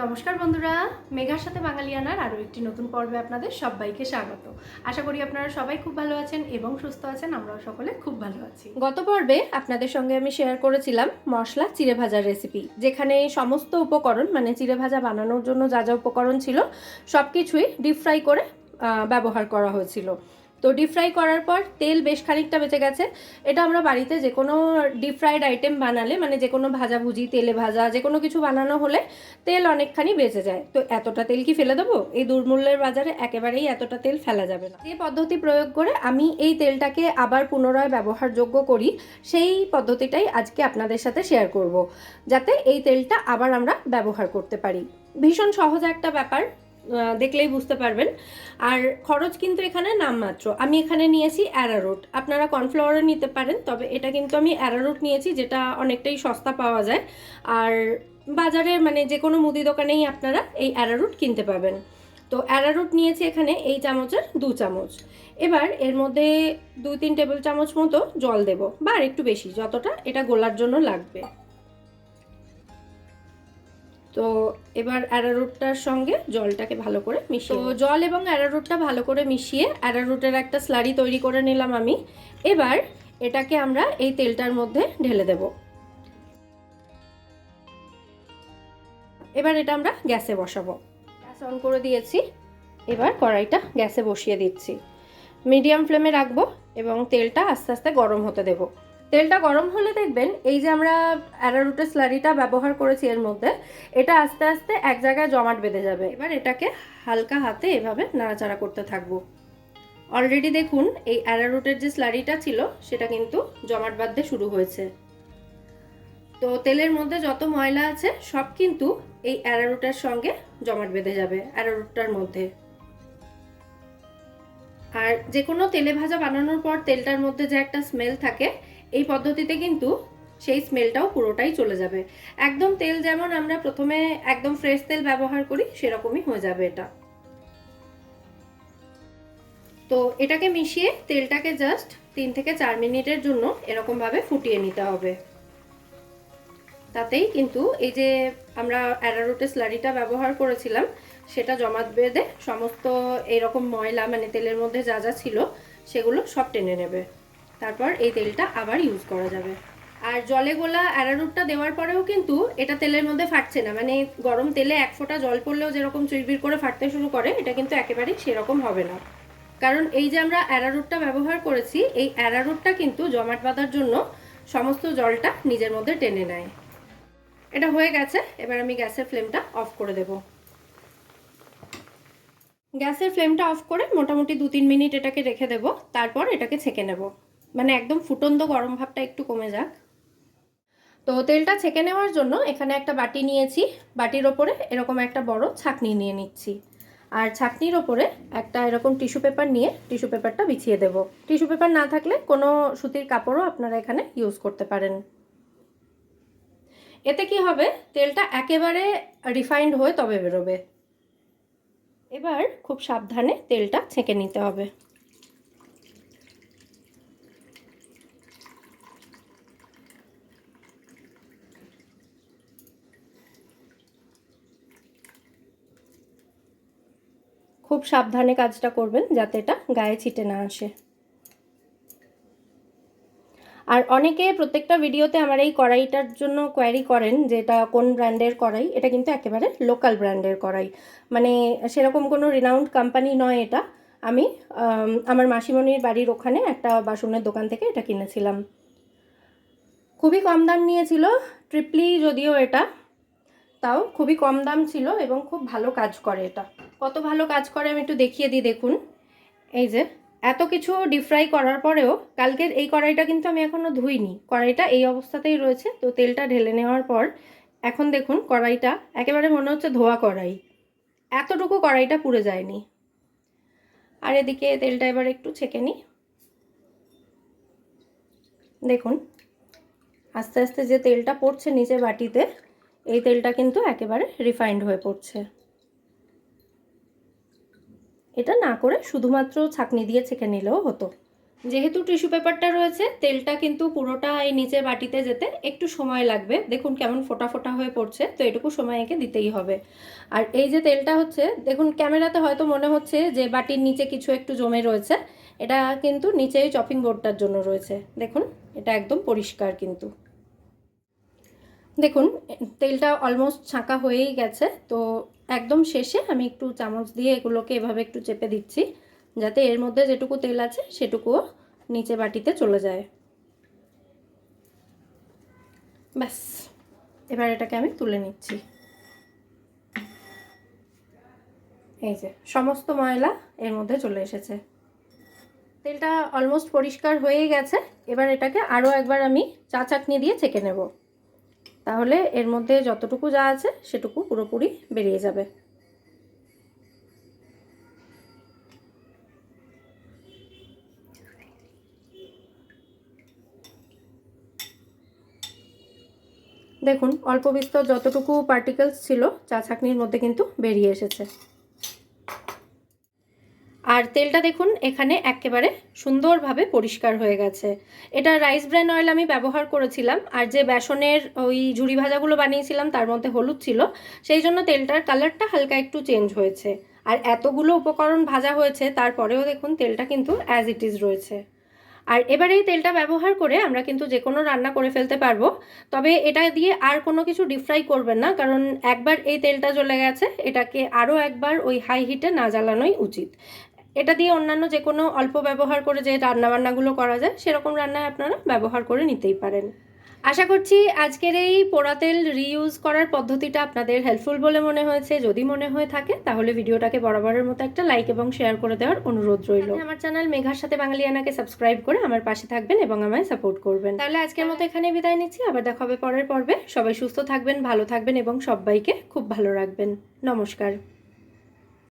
নমস্কার বন্ধুরা, মেঘার সাথে বাঙালিয়ানার আরও একটি নতুন পর্বে আপনাদের সবাইকে স্বাগত। আশা করি আপনারা সবাই খুব ভালো আছেন এবং সুস্থ আছেন, আমরাও সকলে খুব ভালো আছি। গত পর্বে আপনাদের সঙ্গে আমি শেয়ার করেছিলাম মশলা চিড়ে ভাজার রেসিপি যেখানে সমস্ত উপকরণ মানে চিড়ে ভাজা বানানোর জন্য যা যা উপকরণ ছিল সব কিছুই ডিপ ফ্রাই করে ব্যবহার করা হয়েছিল। তো ডিপ ফ্রাই করার পর তেল বেশ খানিকটা বেঁচে গেছে। এটা আমরা বাড়িতে যে কোনো ডিপ ফ্রাইড আইটেম বানালে মানে যে কোনো ভাজাভুজি তেলে ভাজা, যে কোনো কিছু বানানো হলে তেল অনেকখানি বেঁচে যায়। তো এতটা তেল কি ফেলে দেবো? এই দুর্মূল্যের বাজারে একেবারেই এতটা তেল ফেলা যাবে না। যে পদ্ধতি প্রয়োগ করে আমি এই তেলটাকে আবার পুনরায় ব্যবহারযোগ্য করি, সেই পদ্ধতিটাই আজকে আপনাদের সাথে শেয়ার করব। যাতে এই তেলটা আবার আমরা ব্যবহার করতে পারি। ভীষণ সহজ একটা ব্যাপার। দেখলেই বুঝতে পারবেন। আর খরচ কিন্তু এখানে নামমাত্র। আমি এখানে নিয়েছি অ্যারারুট আপনারা কর্নফ্লাওয়ারও নিতে পারেন, তবে এটা কিন্তু আমি অ্যারারুট নিয়েছি, যেটা অনেকটাই সস্তা পাওয়া যায়। আর বাজারে মানে যে কোনো মুদি দোকানেই আপনারা এই অ্যারারুট কিনতে পাবেন। তো অ্যারারুট নিয়েছি এখানে এই চামচের দু চামচ। এবার এর মধ্যে দুই তিন টেবিল চামচ মতো জল দেব, বা আর একটু বেশি, যতটা এটা গোলার জন্য লাগবে। তো এবার অ্যারারুটটার সঙ্গে জলটাকে ভালো করে মিশিয়ে তো জল এবং অ্যারারুটটা ভালো করে মিশিয়ে অ্যারারুটের একটা স্লারি তৈরি করে নিলাম আমি। এবার এটাকে আমরা এই তেলটার মধ্যে ঢেলে দেব। এবার এটা আমরা গ্যাসে বসাবো। গ্যাস অন করে দিয়েছি। এবার কড়াইটা গ্যাসে বসিয়ে দিচ্ছি। মিডিয়াম ফ্লেমে রাখব এবং তেলটা আস্তে আস্তে গরম হতে দেবো। তেলটা গরম হলে দেখবেন এই যে আমরা অ্যারারুটের স্লারিটা ব্যবহার করেছি এর মধ্যে, এটা আস্তে আস্তে এক জায়গায় জমাট বেঁধে যাবে। এবার এটাকে হালকা হাতে এভাবে নাড়াচাড়া করতে থাকব। অলরেডি দেখুন, এই অ্যারারুটের যে স্লারিটা ছিল, সেটা কিন্তু জমাট বাঁধতে শুরু হয়েছে। তো তেলের মধ্যে যত ময়লা আছে, সব কিন্তু এই অ্যারারুটের সঙ্গে জমাট বেঁধে যাবে, অ্যারারুটটার মধ্যে। আর যে কোনো তেলে ভাজা বানানোর পর তেলটার মধ্যে যে একটা স্মেল থাকে এই পদ্ধতিতে কিন্তু সেই স্মেলটাও পুরোটাই চলে যাবে। একদম তেল যেমন আমরা প্রথমে একদম ফ্রেশ তেল ব্যবহার করি, সেরকমই হয়ে যাবে এটা। তো এটাকে মিশিয়ে তেলটাকে জাস্ট তিন থেকে চার মিনিটের জন্য এরকমভাবে ফুটিয়ে নিতে হবে। তাতেই কিন্তু এই যে আমরা অ্যারারুটের স্লারিটা ব্যবহার করেছিলাম, সেটা জমাট বেঁধে সমস্ত এরকম ময়লা মানে তেলের মধ্যে যা যা ছিল, সেগুলো সব টেনে নেবে। তারপর এই তেলটা আবার ইউজ করা যাবে। আর জলে গোলা অ্যারারুটটা দেওয়ার পরেও কিন্তু এটা তেলের মধ্যে ফাটছে না। মানে গরম তেলে এক ফোঁটা জল পড়লেও যেরকম চুইবির করে ফাটতে শুরু করে, এটা কিন্তু একেবারেই সেরকম হবে না। কারণ এই যে আমরা অ্যারারুটটা ব্যবহার করেছি, এই অ্যারারুটটা কিন্তু জমাট বাঁধার জন্য সমস্ত জলটা নিজের মধ্যে টেনে নেয়। এটা হয়ে গেছে, এবার আমি গ্যাসের ফ্লেমটা অফ করে দেব। গ্যাসের ফ্লেমটা অফ করে মোটামুটি দু তিন মিনিট এটাকে রেখে দেব, তারপর এটাকে ছেঁকে নেব। মানে একদম ফুটন্ত গরম ভাবটা একটু কমে যাক। তো তেলটা ছেঁকে নেওয়ার জন্য এখানে একটা বাটি নিয়েছি। বাটির ওপরে এরকম একটা বড় ছাকনি নিয়ে নিচ্ছি। আর ছাকনির ওপরে একটা এরকম টিস্যু পেপার নিয়ে টিস্যু পেপারটা বিছিয়ে দেব। টিস্যু পেপার না থাকলে কোনো সুতির কাপড়ও আপনারা এখানে ইউজ করতে পারেন। এতে কি হবে? তেলটা একেবারে রিফাইন্ড হয়ে তবে বেরোবে। এবার খুব সাবধানে তেলটা ছেঁকে নিতে হবে। খুব সাবধানে কাজটা করবেন যাতে এটা গায়ে ছিটে না আসে। আর অনেকে প্রত্যেকটা ভিডিওতে আমার এই কড়াইটার জন্য কোয়ারি করেন যে এটা কোন ব্র্যান্ডের কড়াই, এটা কিন্তু একেবারে লোকাল ব্র্যান্ডের কড়াই। মানে সেরকম কোনো রিনাউন্ড কোম্পানি নয় এটা। আমি আমার মাসিমণির বাড়ির ওখানে একটা বাসনের দোকান থেকে এটা কিনেছিলাম। খুবই কম দাম নিয়েছিল ট্রিপলি যদিও এটা, তাও খুবই কম দাম ছিল এবং খুব ভালো কাজ করে এটা। কত ভালো কাজ করে আমি একটু দেখিয়ে দিই, দেখুন। এই যে, এত কিছু ডিপ ফ্রাই করার পরেও কালকের এই কড়াইটা কিন্তু আমি এখনও ধুইনি। কড়াইটা এই অবস্থাতেই রয়েছে, তো তেলটা ঢেলে নেওয়ার পর এখন দেখুন কড়াইটা একেবারে মনে হচ্ছে ধোয়া কড়াই। এতটুকু কড়াইটা পুড়ে যায়নি। আর এদিকে তেলটা এবার একটু ছেঁকে নিই। দেখুন, আস্তে আস্তে যে তেলটা পড়ছে নিচে বাটিতে, এই তেলটা কিন্তু একেবারে রিফাইন্ড হয়ে পড়ছে। এটা না করে শুধুমাত্র ছাকনি দিয়ে ছেঁকে নিলেও হতো। যেহেতু টিস্যু পেপারটা রয়েছে, তেলটা কিন্তু পুরোটা এই নিচের বাটিতে যেতে একটু সময় লাগবে। দেখুন কেমন ফোটা ফোটা হয়ে পড়ছে, তো এটুকু সময় একে দিতেই হবে। আর এই যে তেলটা হচ্ছে, দেখুন ক্যামেরাতে হয়তো মনে হচ্ছে যে বাটির নিচে কিছু একটু জমে রয়েছে। এটা কিন্তু নিচেই চপিং বোর্ডটার জন্য রয়েছে। দেখুন, এটা একদম পরিষ্কার কিন্তু। দেখুন, তেলটা অলমোস্ট ছাঁকা হয়েই গেছে, তো একদম শেষে আমি একটু চামচ দিয়ে এগুলোকে এভাবে একটু চেপে দিচ্ছি, যাতে এর মধ্যে যেটুকু তেল আছে সেটুকুও নিচে বাটিতে চলে যায়। ব্যাস, এবার এটাকে আমি তুলে নিচ্ছি। এই যে, সমস্ত ময়লা এর মধ্যে চলে এসেছে। তেলটা অলমোস্ট পরিষ্কার হয়েই গেছে, এবার এটাকে আরও একবার আমি চা চাটনি দিয়ে ছেঁকে নেব। তাহলে এর মধ্যে যতটুকু যা আছে সেটুকু পুরোপুরি বেরিয়ে যাবে। দেখুন, অল্প বিস্তর যতটুকু পার্টিকেলস ছিল চা ছাঁকনির মধ্যে কিন্তু বেরিয়ে এসেছে। আর তেলটা দেখুন, এখানে একেবারে সুন্দরভাবে পরিষ্কার হয়ে গেছে। এটা রাইস ব্র্যান অয়েল আমি ব্যবহার করেছিলাম, আর যে বেসনের ওই ঝুড়ি ভাজাগুলো বানিয়েছিলাম, তার মধ্যে হলুদ ছিল, সেই জন্য তেলটার কালারটা হালকা একটু চেঞ্জ হয়েছে। আর এতগুলো উপকরণ ভাজা হয়েছে, তারপরেও দেখুন তেলটা কিন্তু অ্যাজ ইট ইজ রয়েছে। আর এবারে এই তেলটা ব্যবহার করে আমরা কিন্তু যে কোনো রান্না করে ফেলতে পারব, তবে এটা দিয়ে আর কোনো কিছু ডিপ ফ্রাই করবেন না, কারণ একবার এই তেলটা জ্বলে গেছে, এটাকে আরও একবার ওই হাই হিটে না জ্বালানোই উচিত। এটা দিয়ে অন্যান্য যে কোনো অল্প ব্যবহার করে যে রান্নাবান্নাগুলো করা যায় সেরকম রান্নায় আপনারা ব্যবহার করে নিতেই পারেন। আশা করছি আজকের এই পোড়া তেল রিইউজ করার পদ্ধতিটা আপনাদের হেল্পফুল বলে মনে হয়েছে। যদি মনে হয়ে থাকে তাহলে ভিডিওটাকে বরাবরের মতো একটা লাইক এবং শেয়ার করে দেওয়ার অনুরোধ রইল। আমার চ্যানেল মেঘার সাথে বাঙালিয়ানাকে সাবস্ক্রাইব করে আমার পাশে থাকবেন এবং আমায় সাপোর্ট করবেন। তাহলে আজকের মতো এখানে বিদায় নিচ্ছি। আবার দেখা হবে পরের পর্বে। সবাই সুস্থ থাকবেন ভালো থাকবেন এবং সবাইকে খুব ভালো রাখবেন। নমস্কার।